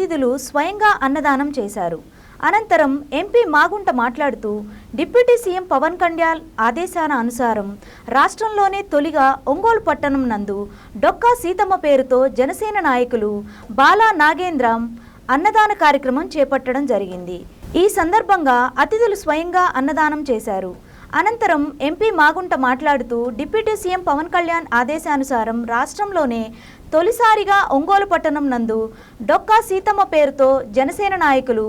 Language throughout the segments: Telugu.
అతిథులు స్వయంగా అన్నదానం చేశారు. అనంతరం ఎంపీ మాగుంట మాట్లాడుతూ డిప్యూటీ సీఎం పవన్ కళ్యాణ్ ఆదేశాల అనుసారం రాష్ట్రంలోనే తొలిగా ఒంగోలు పట్టణం నందు డొక్కా సీతమ్మ పేరుతో జనసేన నాయకులు బాలా నాగేంద్రం అన్నదాన కార్యక్రమం చేపట్టడం జరిగింది. ఈ సందర్భంగా అతిథులు స్వయంగా అన్నదానం చేశారు. అనంతరం ఎంపీ మాగుంట మాట్లాడుతూ డిప్యూటీ సీఎం పవన్ కళ్యాణ్ ఆదేశానుసారం రాష్ట్రంలోనే తొలిసారిగా ఒంగోలు పట్టణం నందు డొక్కా సీతమ్మ పేరుతో జనసేన నాయకులు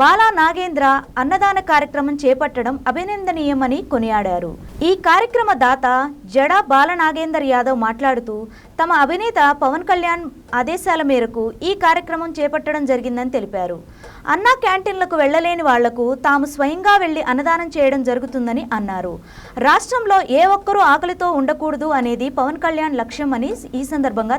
బాలా నాగేంద్ర అన్నదాన కార్యక్రమం చేపట్టడం అభినందనీయమని కొనియాడారు. ఈ కార్యక్రమ దాత జడా బాల నాగేందర్ యాదవ్ మాట్లాడుతూ తమ అభినేత పవన్ కళ్యాణ్ ఆదేశాల మేరకు ఈ కార్యక్రమం చేపట్టడం జరిగిందని తెలిపారు. అన్నా క్యాంటీన్లకు వెళ్ళలేని వాళ్ళకు తాము స్వయంగా వెళ్ళి అన్నదానం చేయడం జరుగుతుందని అన్నారు. రాష్ట్రంలో ఏ ఒక్కరూ ఆకలితో ఉండకూడదు అనేది పవన్ కళ్యాణ్ లక్ష్యం అని ఈ సందర్భంగా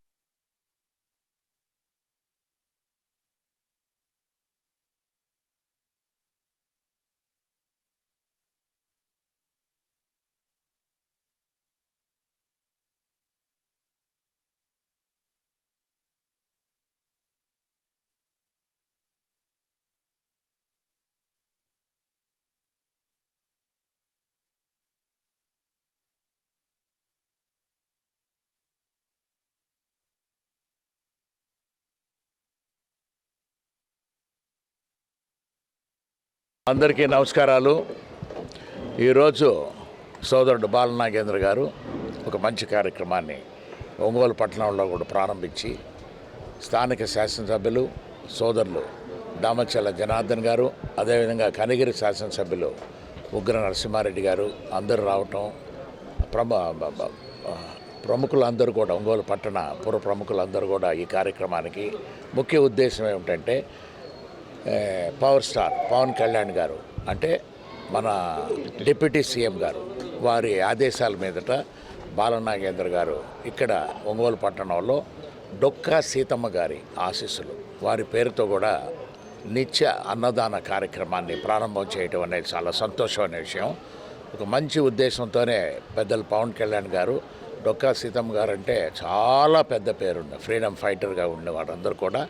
అందరికీ నమస్కారాలు. ఈరోజు సోదరుడు బాలనాగేంద్ర గారు ఒక మంచి కార్యక్రమాన్ని ఒంగోలు పట్టణంలో కూడా ప్రారంభించి స్థానిక శాసనసభ్యులు సోదరులు దామచల్ల జనార్దన్ గారు అదేవిధంగా కనిగిరి శాసనసభ్యులు ఉగ్ర నరసింహారెడ్డి గారు అందరూ రావటం ప్రమ ప్రముఖులందరూ కూడా ఒంగోలు పట్టణ పుర ప్రముఖులందరూ కూడా ఈ కార్యక్రమానికి ముఖ్య ఉద్దేశం ఏమిటంటే పవర్ స్టార్ పవన్ కళ్యాణ్ గారు. అంటే మన డిప్యూటీ సీఎం గారు. వారి ఆదేశాల మీదట బాలనాగేంద్ర గారు ఇక్కడ ఒంగోలు పట్టణంలో డొక్కా సీతమ్మ గారి ఆశీస్సులు. వారి పేరుతో కూడా నిత్య అన్నదాన కార్యక్రమాన్ని ప్రారంభం చేయటం అనేది చాలా సంతోషమైన విషయం. ఒక మంచి ఉద్దేశంతోనే పెద్దలు పవన్ కళ్యాణ్ గారు డొక్కా సీతమ్మ గారు అంటే చాలా పెద్ద పేరుంది ఫ్రీడమ్ ఫైటర్గా ఉండే వారందరూ కూడా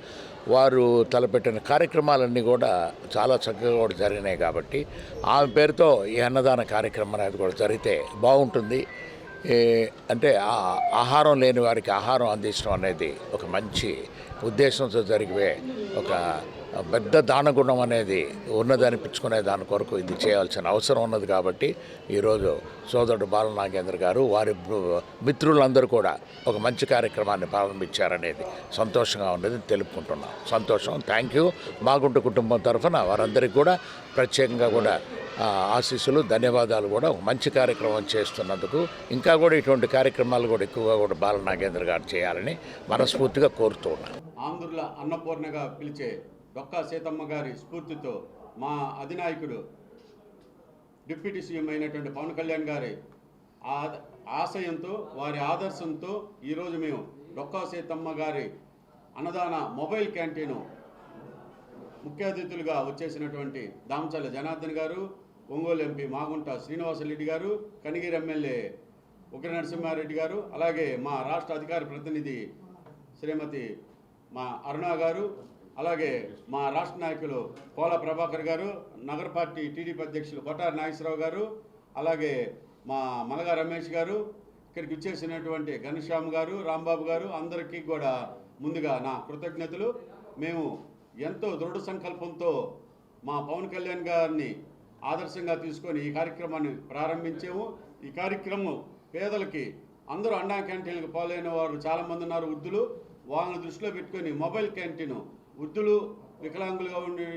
వారు తలపెట్టిన కార్యక్రమాలన్నీ కూడా చాలా చక్కగా కూడా జరిగినాయి కాబట్టి ఆమె పేరుతో ఈ అన్నదాన కార్యక్రమం అనేది కూడా జరిగితే బాగుంటుంది. అంటే ఆ- ఆహారం లేని వారికి ఆహారం అందించడం అనేది ఒక మంచి ఉద్దేశంతో జరిగే ఒక పెద్ద దానగుణం అనేది ఉన్నదనిపించుకునే దాని కొరకు ఇది చేయాల్సిన అవసరం ఉన్నది కాబట్టి ఈరోజు సోదరుడు బాలనాగేంద్ర గారు వారి మిత్రులందరూ కూడా ఒక మంచి కార్యక్రమాన్ని ప్రారంభించారనేది సంతోషంగా ఉన్నది తెలుపుకుంటున్నాం. సంతోషం. థ్యాంక్ యూ మాగుంట కుటుంబం తరఫున వారందరికీ కూడా ప్రత్యేకంగా కూడా ఆశీస్సులు ధన్యవాదాలు కూడా ఒక మంచి కార్యక్రమం చేస్తున్నందుకు. ఇంకా కూడా ఇటువంటి కార్యక్రమాలు కూడా ఎక్కువగా కూడా బాలనాగేంద్ర గారు చేయాలని మనస్ఫూర్తిగా కోరుతూ ఉన్నాను ఆంధ్రుల అన్నపూర్ణగా పిలిచే డొక్కా సీతమ్మ గారి స్ఫూర్తితో మా అధినాయకుడు డిప్యూటీ సీఎం అయినటువంటి పవన్ కళ్యాణ్ గారి ఆ- ఆశయంతో వారి ఆదర్శంతో ఈరోజు మేము డొక్కా సీతమ్మ గారి అన్నదాన మొబైల్ క్యాంటీను ముఖ్య అతిథులుగా వచ్చేసినటువంటి దామచల్ల జనార్దన్ గారు ఒంగోలు ఎంపీ మాగుంట శ్రీనివాసరెడ్డి గారు కనిగిరి ఎమ్మెల్యే ఉగ్ర నరసింహారెడ్డి గారు అలాగే మా రాష్ట్ర అధికార ప్రతినిధి శ్రీమతి మా అరుణ గారు అలాగే మా రాష్ట్ర నాయకులు పోల ప్రభాకర్ గారు నగర పార్టీ టీడీపీ అధ్యక్షులు కొట్టారి నాగేశ్వరరావు గారు అలాగే మా మలగా రమేష్ గారు ఇక్కడికి ఇచ్చేసినటువంటి ఘనశ్యామ్ గారు రాంబాబు గారు అందరికీ కూడా ముందుగా నా కృతజ్ఞతలు. మేము ఎంతో దృఢ సంకల్పంతో మా పవన్ కళ్యాణ్ గారిని ఆదర్శంగా తీసుకొని ఈ కార్యక్రమాన్ని ప్రారంభించాము. ఈ కార్యక్రమం పేదలకి అందరూ అన్నా క్యాంటీన్లకు పాలైన వారు చాలామంది ఉన్నారు వృద్ధులు. వాళ్ళని దృష్టిలో పెట్టుకొని మొబైల్ క్యాంటీన్ వృద్ధులు వికలాంగులుగా ఉండే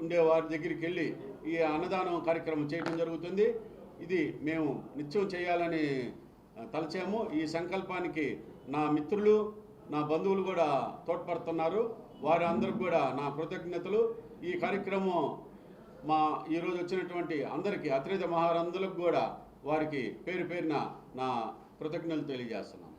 ఉండే వారి దగ్గరికి వెళ్ళి ఈ అన్నదానం కార్యక్రమం చేయడం జరుగుతుంది. ఇది మేము నిత్యం చేయాలని తలచాము. ఈ సంకల్పానికి నా మిత్రులు నా బంధువులు కూడా తోడ్పడుతున్నారు. వారి అందరికి కూడా నా కృతజ్ఞతలు. ఈ కార్యక్రమం మా ఈరోజు వచ్చినటువంటి అందరికీ అత్రేత మహారందులకు కూడా వారికి పేరు పేరున నా కృతజ్ఞతలు తెలియజేస్తున్నాను